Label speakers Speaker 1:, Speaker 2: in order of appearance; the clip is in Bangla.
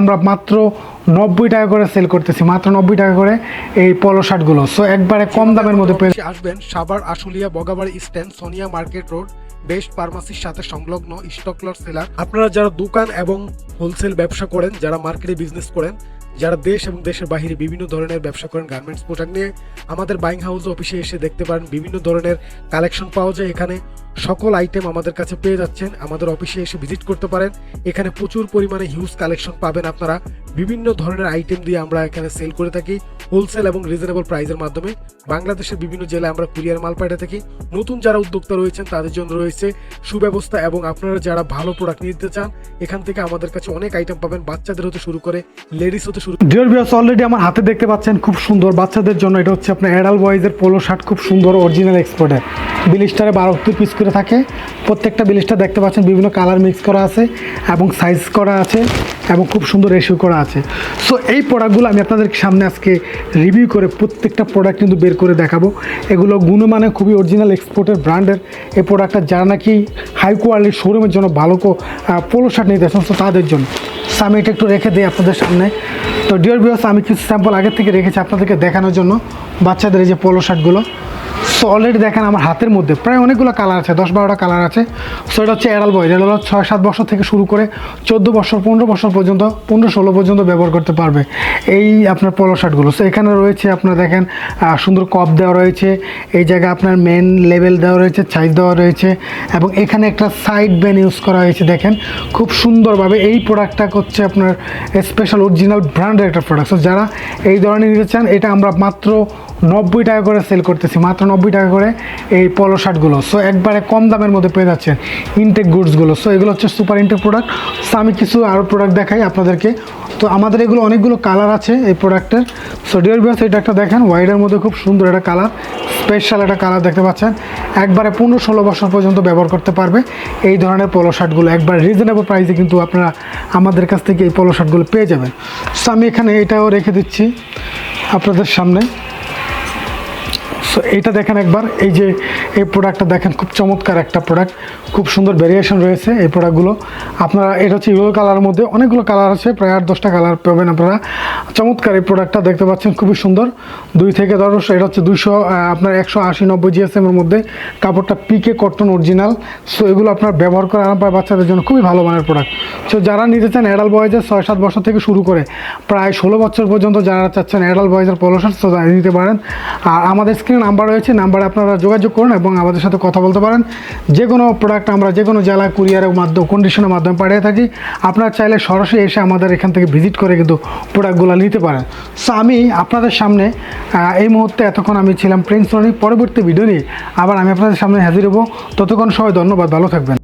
Speaker 1: আমরা মাত্র নব্বই টাকা করে সেল করতেছি, মাত্র নব্বই টাকা করে এই পলো শার্টগুলো সো একবারে কম দামের মধ্যে পেয়ে
Speaker 2: আসবেন Savar Ashulia Bogabari stand Sonia market road best ফার্মাসির সাথে সংলগ্ন স্টকলট সেলার আপনারা যারা দোকান এবং হোলসেল ব্যবসা করেন, যারা মার্কেটে বিজনেস করেন, যারা দেশ এবং দেশের বাইরে বিভিন্ন ধরনের ব্যবসা করেন গার্মেন্টস পোশাক নিয়ে আমাদের বাইং হাউস অফিসে এসে দেখতে পারেন, বিভিন্ন ধরনের কালেকশন পাওয়া যায় এখানে। সকল আইটেম আমাদের কাছে পেয়ে যাচ্ছেন। আমাদের অফিসে এসে ভিজিট করতে পারেন। এখানে প্রচুর পরিমাণে হিউজ কালেকশন পাবেন আপনারা। বিভিন্ন ধরনের আইটেম দিয়ে আমরা এখানে সেল করে থাকি হোলসেল এবং রিজনেবল প্রাইসের মাধ্যমে। বাংলাদেশের বিভিন্ন জেলায় আমরা কুরিয়ার মাল পাঠিয়ে থাকি। নতুন যারা উদ্যোক্তা রয়েছেন, তাদের জন্য রয়েছে সুব্যবস্থা এবং আপনারা যারা ভালো প্রোডাক্ট নিতে চান, এখান থেকে আমাদের কাছে অনেক আইটেম পাবেন। বাচ্চাদের হতে শুরু করে লেডিস হতে শুরু
Speaker 1: ডিয়ার ভিউয়ার্স অলরেডি আমার হাতে দেখতে পাচ্ছেন খুব সুন্দর বাচ্চাদের জন্য। এটা হচ্ছে আপনার অ্যাডাল বয়েজের পোলো শার্ট খুব সুন্দর অরিজিনাল এক্সপোর্টের বিলিস্টারে বারো পিস করে থাকে। প্রত্যেকটা বিলিস্টার দেখতে পাচ্ছেন, বিভিন্ন কালার মিক্স করা আছে এবং সাইজ করা আছে। এবং খুব সুন্দর রেশিও করা আছে। সো এই প্রোডাক্টগুলো আমি আপনাদের সামনে আজকে রিভিউ করে প্রত্যেকটা প্রোডাক্ট কিন্তু বের করে দেখাবো। এগুলো গুণমানে খুবই অরিজিনাল এক্সপোর্টের ব্র্যান্ডের এই প্রোডাক্টটা যারা নাকি হাই কোয়ালিটির শোরুমের জন্য ভালো পোলো শার্ট নিতে চান তো তাদের জন্য। সো আমি এটা একটু রেখে দিই আপনাদের সামনে। তো ডিয়ার বিয়ার্স আমি কিছু স্যাম্পল আগের থেকে রেখেছি আপনাদেরকে দেখানোর জন্য। বাচ্চাদের এই যে পোলো শার্টগুলো সো অলরেডি দেখেন আমার হাতের মধ্যে প্রায় অনেকগুলো কালার আছে, দশ বারোটা কালার আছে। সো এটা হচ্ছে এরাল বয় এটা হলো ছয়, সাত বছর থেকে শুরু করে চোদ্দ বছর, পনেরো বছর পর্যন্ত, পনেরো, ষোলো পর্যন্ত ব্যবহার করতে পারবে এই আপনার পলো শার্টগুলো সো এখানে রয়েছে আপনার দেখেন সুন্দর কপ দেওয়া রয়েছে, এই জায়গায় আপনার মেন লেভেল দেওয়া রয়েছে সাইজ দেওয়া রয়েছে, এবং এখানে একটা সাইড ব্যান ইউজ করা হয়েছে, দেখেন। খুব সুন্দরভাবে এই প্রোডাক্টটা হচ্ছে আপনার স্পেশাল অরিজিনাল ব্র্যান্ডের একটা প্রোডাক্ট সো যারা এই ধরনের নিতে চান, এটা আমরা মাত্র নব্বই টাকা করে সেল করতেছি, মাত্র নব্বই টাকা করে এই পলো শার্টগুলো সো একবারে কম দামের মধ্যে পেয়ে যাচ্ছেন ইনটেক গুডসগুলো সো এগুলো হচ্ছে সুপার ইনটেক প্রোডাক্ট সো আমি কিছু আরও প্রোডাক্ট দেখাই আপনাদেরকে। তো আমাদের এগুলো অনেকগুলো কালার আছে এই প্রোডাক্টের সো ডিয়ার বিয়াস এটা একটা দেখেন হোয়াইটের মধ্যে খুব সুন্দর একটা কালার স্পেশাল একটা কালার দেখতে পাচ্ছেন। একবারে পনেরো ষোলো বছর পর্যন্ত ব্যবহার করতে পারবে এই ধরনের পোলো শার্টগুলো একবার রিজনেবল প্রাইসে কিন্তু আপনারা আমাদের কাছ থেকে এই পোলো শার্টগুলো পেয়ে যাবেন। সো আমি এখানে এটাও রেখে দিচ্ছি আপনাদের সামনে। সো এইটা দেখেন একবার। এই যে এই প্রোডাক্টটা দেখেন, খুব চমৎকার একটা প্রোডাক্ট খুব সুন্দর ভেরিয়েশন রয়েছে এই প্রোডাক্টগুলো আপনারা, এটা হচ্ছে ইউরো কালারের মধ্যে অনেকগুলো কালার আছে, প্রায় আট দশটা কালার পাবেন আপনারা। চমৎকার এই প্রোডাক্টটা দেখতে পাচ্ছেন, খুবই সুন্দর। দুই থেকে ধরো এটা হচ্ছে দুশো আপনার একশো আশি নব্বই জিএসএমের মধ্যে। কাপড়টা পিকে কটন অরিজিনাল সো এগুলো আপনার ব্যবহার করে আরাম পায় বাচ্চাদের জন্য খুবই ভালো মানের প্রোডাক্ট সো যারা নিতে চান অ্যাডাল বয়েজের ছয় সাত বছর থেকে শুরু করে, প্রায় ষোলো বছর পর্যন্ত যারা চাচ্ছেন অ্যাডাল বয়েজের পলসার সো নিতে পারেন। আর আমাদের স্ক্রিনে নাম্বার রয়েছে, নাম্বারে আপনারা যোগাযোগ করুন এবং আমাদের সাথে কথা বলতে পারেন। যে কোনো প্রোডাক্ট আমরা যে কোনো জেলা কুরিয়ারের মাধ্যমে কন্ডিশনের মাধ্যমে পাঠিয়ে থাকি। আপনারা চাইলে সরাসরি এসে আমাদের এখান থেকে ভিজিট করে কিন্তু প্রোডাক্টগুলো নিতে পারেন। সো আমি আপনাদের সামনে এই মুহূর্তে এতক্ষণ আমি ছিলাম প্রিন্স রনি পরবর্তী ভিডিও নিয়ে আবার আমি আপনাদের সামনে হাজির হব। ততক্ষণ সবাই ধন্যবাদ, ভালো থাকবেন।